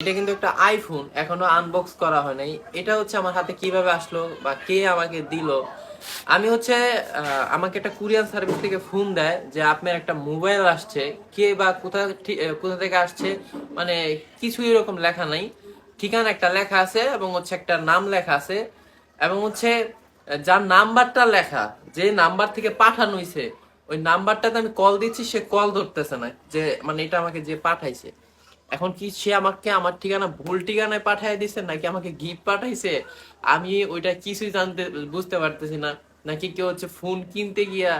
এটা কিন্তু একটা আইফোন এখনও আনবক্স করা হয় নাই। এটা হচ্ছে আমার হাতে কীভাবে আসলো বা কে আমাকে দিল? আমি হচ্ছে আমাকে একটা কুরিয়ার সার্ভিস থেকে ফোন দেয় যে আপনার একটা মোবাইল আসছে, কে বা কোথা কোথা থেকে আসছে মানে কিছু এরকম লেখা নাই। ঠিকানা একটা লেখা আছে এবং হচ্ছে একটা নাম লেখা আছে এবং হচ্ছে, যার নাম্বারটা লেখা, যে নাম্বার থেকে পাঠানো হয়েছে ওই নাম্বারটাতে আমি কল দিচ্ছি, সে কল ধরতেছে না, যে মানে এটা আমাকে যে পাঠাইছে। এখন কি সে আমাকে আমার ঠিকানা, ভুল ঠিকানায় পাঠিয়ে দিছে নাকি আমাকে গিফট পাঠাইছে? আমি ওইটা কিছুই জানতে, বুঝতে পারতেছি না। নাকি কেউ হচ্ছে ফোন কিনতে গিয়া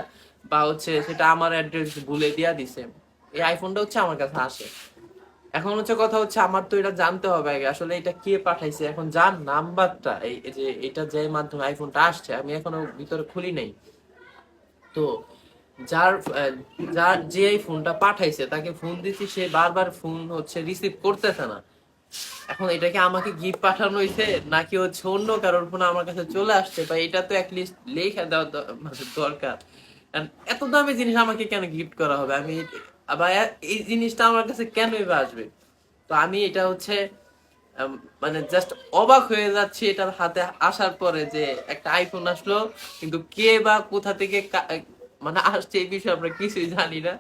বা হচ্ছে সেটা আমার অ্যাড্রেস ভুলে দিয়া দিছে? এই আইফোনটা হচ্ছে আমার কাছে আসে। এখন হচ্ছে কথা হচ্ছে আমার তো এটা জানতে হবে আগে। আসলে এটা কে পাঠাইছে? এখন যার নাম্বারটা, এই এই যে এটা যে মাধ্যমে আইফোনটা আসছে, আমি এখনও ভিতরে খুলি নাই। তো যার যার যে এই ফোনটা পাঠাইছে, তাকে ফোন দিচ্ছি সে বারবার ফোন হচ্ছে রিসিভ করতেছে না। এখন এটাকে আমাকে গিফট পাঠানো হয়েছে নাকি হচ্ছে অন্য কারোর ফোন আমার কাছে চলে আসছে? বা এটা তো অ্যাটলিস্ট লেখা দেওয়া মানে দরকার। এত দামি জিনিস আমাকে কেন গিফট করা হবে? আমি আবার এই জিনিসটা আমার কাছে কেন এবার আসবে? তো আমি এটা হচ্ছে মানে জাস্ট অবাক হয়ে যাচ্ছি এটার হাতে আসার পরে যে একটা আইফোন আসলো, কিন্তু কে বা কোথা থেকে মানে আসছে এই বিষয়ে আমরা কিছুই জানি না।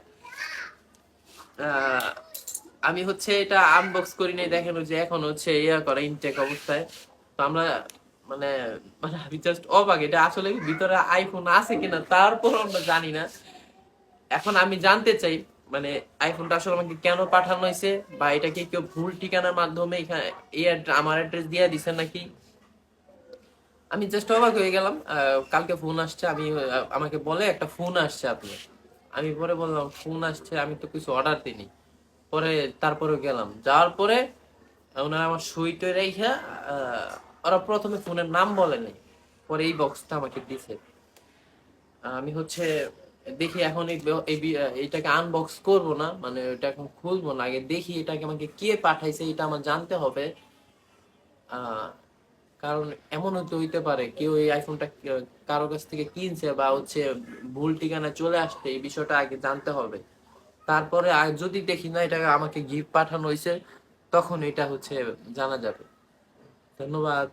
আমি হচ্ছে এটা আনবক্স করি নাই, দেখেন যে এখন হচ্ছে ইয়া করা ইনটেক অবস্থায়। তো আমরা মানে মানে আমি জাস্ট অবাক, এটা আসলে ভিতরে আইফোন আছে কিনা তারপর আমরা জানি না। এখন আমি জানতে চাই মানে আইফোনটা আসলে আমাকে কেন পাঠানো হয়েছে বা এটা কি কেউ ভুল ঠিকানার মাধ্যমে এখানে এই আমার অ্যাড্রেস দিয়ে দিছে নাকি? আমি জাস্ট অবাক হয়ে গেলাম কালকে ফোন আসছে, আমি আমাকে বলে একটা ফোন আসছে আপনি। আমি পরে বললাম ফোন আসছে, আমি তো কিছু অর্ডার দিইনি। পরে তারপরে গেলাম। যাওয়ার পরে ওনারা আমার সইটা রেখা ওরা প্রথমে ফোনের নাম বলেনি। পরে এই বক্সটা আমাকে দিছে। আমি হচ্ছে দেখি এখন এইটাকে আনবক্স করব না মানে এটা এখন খুলবো না। আগে দেখি এটাকে আমাকে কে পাঠাইছে, এটা আমার জানতে হবে। কারণ এমন হতে হইতে পারে, কেউ এই আইফোনটা কারও কাছ থেকে কিনছে বা হচ্ছে ভুল ঠিকানা চলে আসছে, এই বিষয়টা আগে জানতে হবে। তারপরে যদি দেখি না এটা আমাকে গিফট পাঠানো হয়েছে তখন এটা হচ্ছে জানা যাবে। ধন্যবাদ।